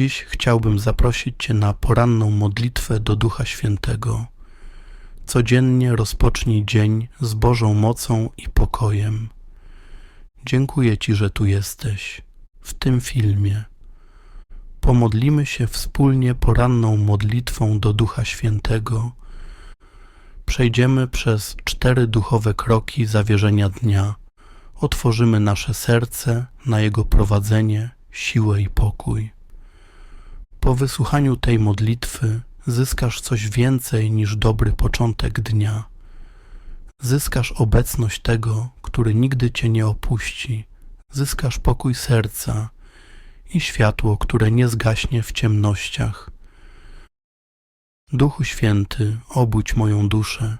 Dziś chciałbym zaprosić Cię na poranną modlitwę do Ducha Świętego. Codziennie rozpocznij dzień z Bożą mocą i pokojem. Dziękuję Ci, że tu jesteś, w tym filmie. Pomodlimy się wspólnie poranną modlitwą do Ducha Świętego. Przejdziemy przez cztery duchowe kroki zawierzenia dnia. Otworzymy nasze serce na Jego prowadzenie, siłę i pokój. Po wysłuchaniu tej modlitwy zyskasz coś więcej niż dobry początek dnia. Zyskasz obecność tego, który nigdy cię nie opuści. Zyskasz pokój serca i światło, które nie zgaśnie w ciemnościach. Duchu Święty, obudź moją duszę.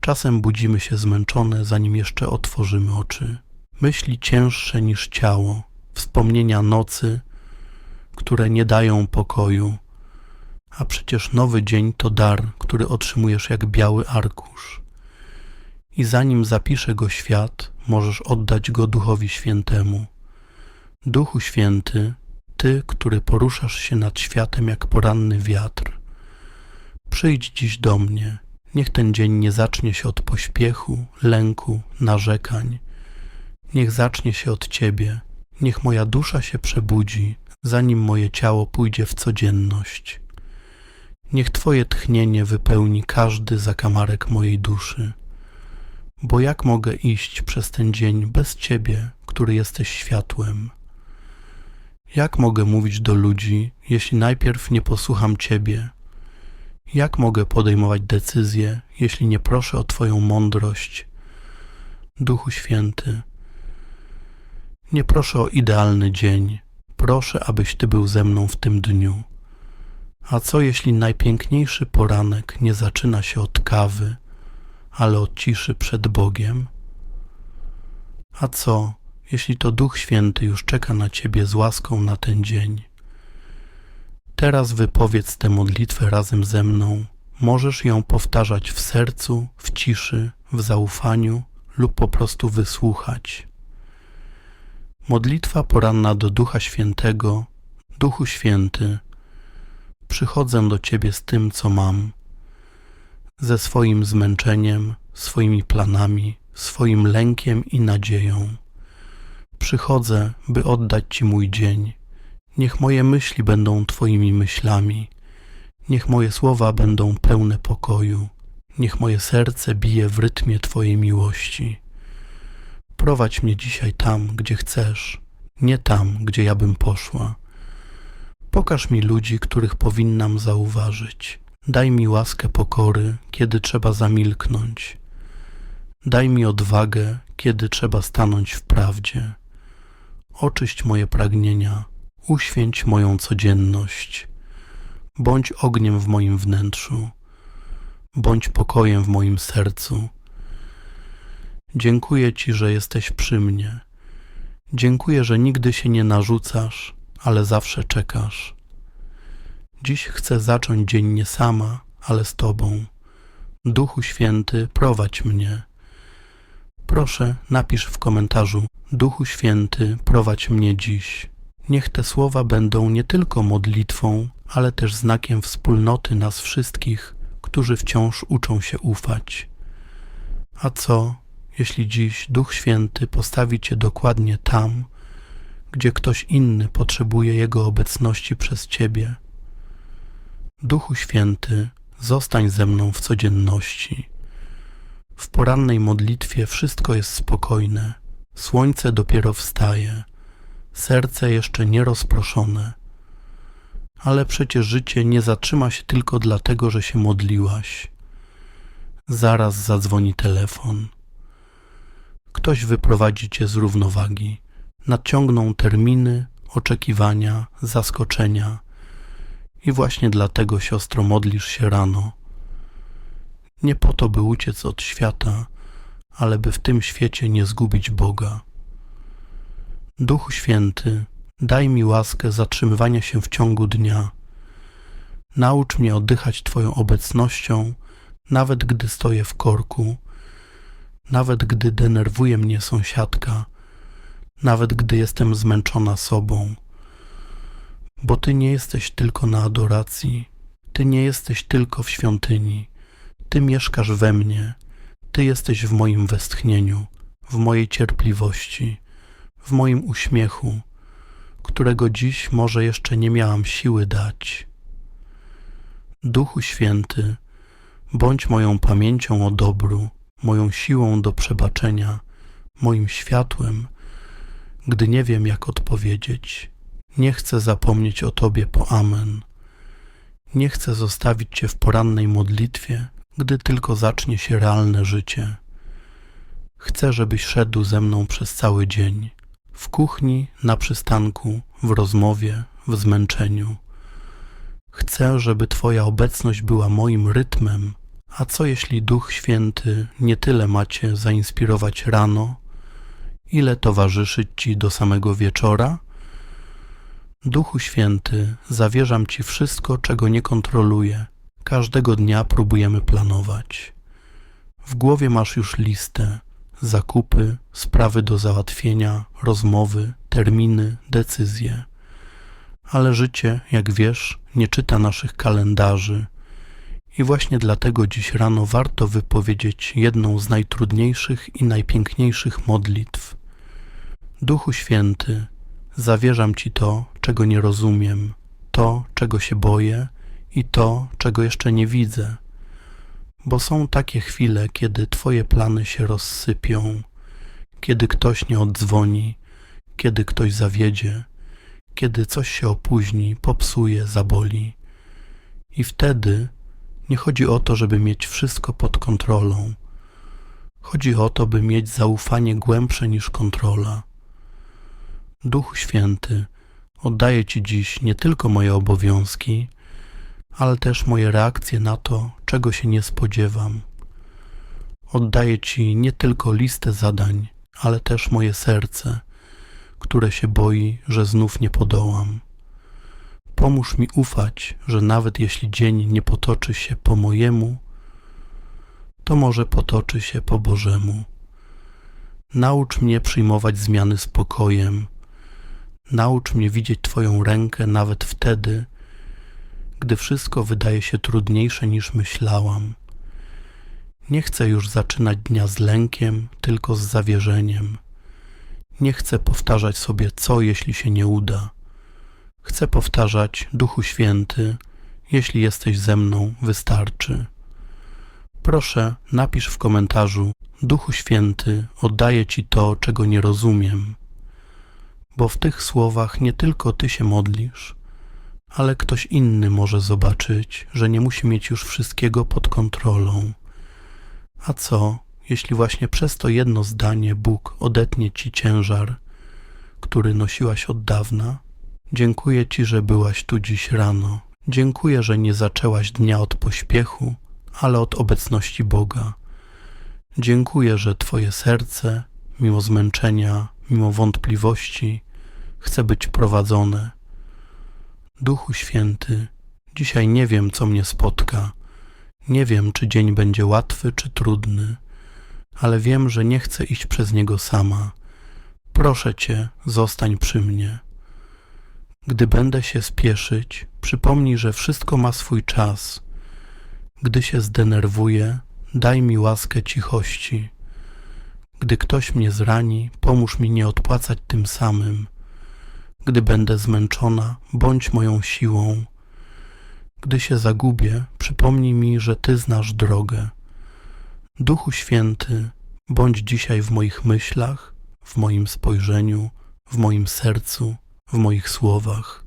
Czasem budzimy się zmęczone, zanim jeszcze otworzymy oczy. Myśli cięższe niż ciało, wspomnienia nocy, które nie dają pokoju. A przecież nowy dzień to dar, który otrzymujesz jak biały arkusz. I zanim zapisze go świat, możesz oddać go Duchowi Świętemu. Duchu Święty, Ty, który poruszasz się nad światem jak poranny wiatr, przyjdź dziś do mnie. Niech ten dzień nie zacznie się od pośpiechu, lęku, narzekań. Niech zacznie się od Ciebie. Niech moja dusza się przebudzi, zanim moje ciało pójdzie w codzienność. Niech Twoje tchnienie wypełni każdy zakamarek mojej duszy. Bo jak mogę iść przez ten dzień bez Ciebie, który jesteś światłem? Jak mogę mówić do ludzi, jeśli najpierw nie posłucham Ciebie? Jak mogę podejmować decyzje, jeśli nie proszę o Twoją mądrość? Duchu Święty, nie proszę o idealny dzień, proszę, abyś Ty był ze mną w tym dniu. A co jeśli najpiękniejszy poranek nie zaczyna się od kawy, ale od ciszy przed Bogiem? A co, jeśli to Duch Święty już czeka na Ciebie z łaską na ten dzień? Teraz wypowiedz tę modlitwę razem ze mną. Możesz ją powtarzać w sercu, w ciszy, w zaufaniu lub po prostu wysłuchać. Modlitwa poranna do Ducha Świętego. Duchu Święty, przychodzę do Ciebie z tym, co mam, ze swoim zmęczeniem, swoimi planami, swoim lękiem i nadzieją. Przychodzę, by oddać Ci mój dzień. Niech moje myśli będą Twoimi myślami, niech moje słowa będą pełne pokoju, niech moje serce bije w rytmie Twojej miłości. Prowadź mnie dzisiaj tam, gdzie chcesz, nie tam, gdzie ja bym poszła. Pokaż mi ludzi, których powinnam zauważyć. Daj mi łaskę pokory, kiedy trzeba zamilknąć. Daj mi odwagę, kiedy trzeba stanąć w prawdzie. Oczyść moje pragnienia, uświęć moją codzienność. Bądź ogniem w moim wnętrzu, bądź pokojem w moim sercu. Dziękuję Ci, że jesteś przy mnie. Dziękuję, że nigdy się nie narzucasz, ale zawsze czekasz. Dziś chcę zacząć dzień nie sama, ale z Tobą. Duchu Święty, prowadź mnie. Proszę, napisz w komentarzu: Duchu Święty, prowadź mnie dziś. Niech te słowa będą nie tylko modlitwą, ale też znakiem wspólnoty nas wszystkich, którzy wciąż uczą się ufać. A co, jeśli dziś Duch Święty postawi Cię dokładnie tam, gdzie ktoś inny potrzebuje Jego obecności przez Ciebie? Duchu Święty, zostań ze mną w codzienności. W porannej modlitwie wszystko jest spokojne, słońce dopiero wstaje, serce jeszcze nie rozproszone. Ale przecież życie nie zatrzyma się tylko dlatego, że się modliłaś. Zaraz zadzwoni telefon Ktoś wyprowadzi cię z równowagi. Nadciągną terminy, oczekiwania, zaskoczenia. I właśnie dlatego, siostro, modlisz się rano. Nie po to, by uciec od świata, ale by w tym świecie nie zgubić Boga. Duchu Święty, daj mi łaskę zatrzymywania się w ciągu dnia. Naucz mnie oddychać Twoją obecnością, nawet gdy stoję w korku nawet gdy denerwuje mnie sąsiadka, nawet gdy jestem zmęczona sobą. bo Ty nie jesteś tylko na adoracji, Ty nie jesteś tylko w świątyni, Ty mieszkasz we mnie, Ty jesteś w moim westchnieniu, w mojej cierpliwości, w moim uśmiechu, którego dziś może jeszcze nie miałam siły dać. Duchu Święty, bądź moją pamięcią o dobru, moją siłą do przebaczenia, moim światłem, gdy nie wiem, jak odpowiedzieć. Nie chcę zapomnieć o Tobie po Amen. Nie chcę zostawić Cię w porannej modlitwie, gdy tylko zacznie się realne życie. Chcę, żebyś szedł ze mną przez cały dzień, w kuchni, na przystanku, w rozmowie, w zmęczeniu. Chcę, żeby Twoja obecność była moim rytmem, a co jeśli Duch Święty nie tyle macie zainspirować rano, ile towarzyszyć Ci do samego wieczora? Duchu Święty, zawierzam Ci wszystko, czego nie kontroluję. Każdego dnia próbujemy planować. W głowie masz już listę, zakupy, sprawy do załatwienia, rozmowy, terminy, decyzje. Ale życie, jak wiesz, nie czyta naszych kalendarzy. I właśnie dlatego dziś rano warto wypowiedzieć jedną z najtrudniejszych i najpiękniejszych modlitw. Duchu Święty, zawierzam Ci to, czego nie rozumiem, to, czego się boję i to, czego jeszcze nie widzę. Bo są takie chwile, kiedy Twoje plany się rozsypią, kiedy ktoś nie oddzwoni, kiedy ktoś zawiedzie, kiedy coś się opóźni, popsuje, zaboli. I wtedy nie chodzi o to, żeby mieć wszystko pod kontrolą. Chodzi o to, by mieć zaufanie głębsze niż kontrola. Duchu Święty, oddaję Ci dziś nie tylko moje obowiązki, ale też moje reakcje na to, czego się nie spodziewam. Oddaję Ci nie tylko listę zadań, ale też moje serce, które się boi, że znów nie podołam. Pomóż mi ufać, że nawet jeśli dzień nie potoczy się po mojemu, to może potoczy się po Bożemu. Naucz mnie przyjmować zmiany spokojem. Naucz mnie widzieć Twoją rękę nawet wtedy, gdy wszystko wydaje się trudniejsze niż myślałam. Nie chcę już zaczynać dnia z lękiem, tylko z zawierzeniem. Nie chcę powtarzać sobie, co jeśli się nie uda. Chcę powtarzać, Duchu Święty, jeśli jesteś ze mną, wystarczy. Proszę, napisz w komentarzu, Duchu Święty, oddaję Ci to, czego nie rozumiem. Bo w tych słowach nie tylko Ty się modlisz, ale ktoś inny może zobaczyć, że nie musi mieć już wszystkiego pod kontrolą. A co, jeśli właśnie przez to jedno zdanie Bóg odetnie ci ciężar, który nosiłaś od dawna? Dziękuję Ci, że byłaś tu dziś rano. Dziękuję, że nie zaczęłaś dnia od pośpiechu, ale od obecności Boga. Dziękuję, że Twoje serce, mimo zmęczenia, mimo wątpliwości, chce być prowadzone. Duchu Święty, dzisiaj nie wiem, co mnie spotka. Nie wiem, czy dzień będzie łatwy, czy trudny, ale wiem, że nie chcę iść przez niego sama. Proszę Cię, zostań przy mnie. Gdy będę się spieszyć, przypomnij, że wszystko ma swój czas. Gdy się zdenerwuję, daj mi łaskę cichości. Gdy ktoś mnie zrani, pomóż mi nie odpłacać tym samym. Gdy będę zmęczona, bądź moją siłą. Gdy się zagubię, przypomnij mi, że Ty znasz drogę. Duchu Święty, bądź dzisiaj w moich myślach, w moim spojrzeniu, w moim sercu, w moich słowach.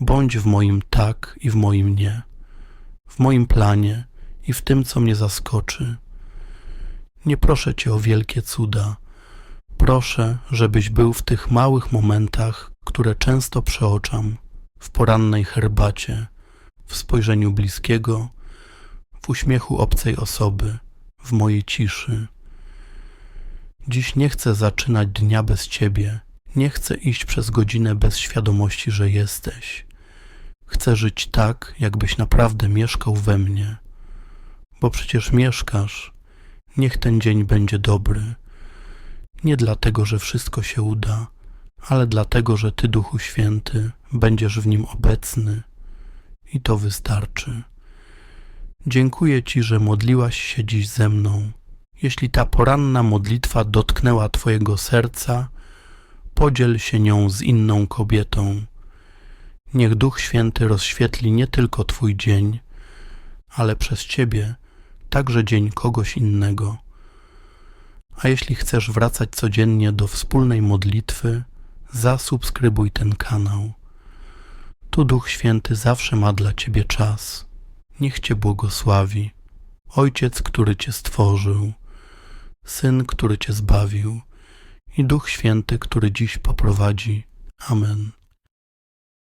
Bądź w moim tak i w moim nie, w moim planie i w tym, co mnie zaskoczy. Nie proszę Cię o wielkie cuda. Proszę, żebyś był w tych małych momentach, które często przeoczam, w porannej herbacie, w spojrzeniu bliskiego, w uśmiechu obcej osoby, w mojej ciszy. Dziś nie chcę zaczynać dnia bez Ciebie, nie chcę iść przez godzinę bez świadomości, że jesteś. Chcę żyć tak, jakbyś naprawdę mieszkał we mnie. Bo przecież mieszkasz. Niech ten dzień będzie dobry. Nie dlatego, że wszystko się uda, ale dlatego, że Ty, Duchu Święty, będziesz w nim obecny i to wystarczy. Dziękuję Ci, że modliłaś się dziś ze mną. Jeśli ta poranna modlitwa dotknęła Twojego serca, podziel się nią z inną kobietą. Niech Duch Święty rozświetli nie tylko Twój dzień, ale przez Ciebie także dzień kogoś innego. A jeśli chcesz wracać codziennie do wspólnej modlitwy, zasubskrybuj ten kanał. Tu Duch Święty zawsze ma dla Ciebie czas. Niech Cię błogosławi. Ojciec, który Cię stworzył, Syn, który Cię zbawił i Duch Święty, który dziś poprowadzi. Amen.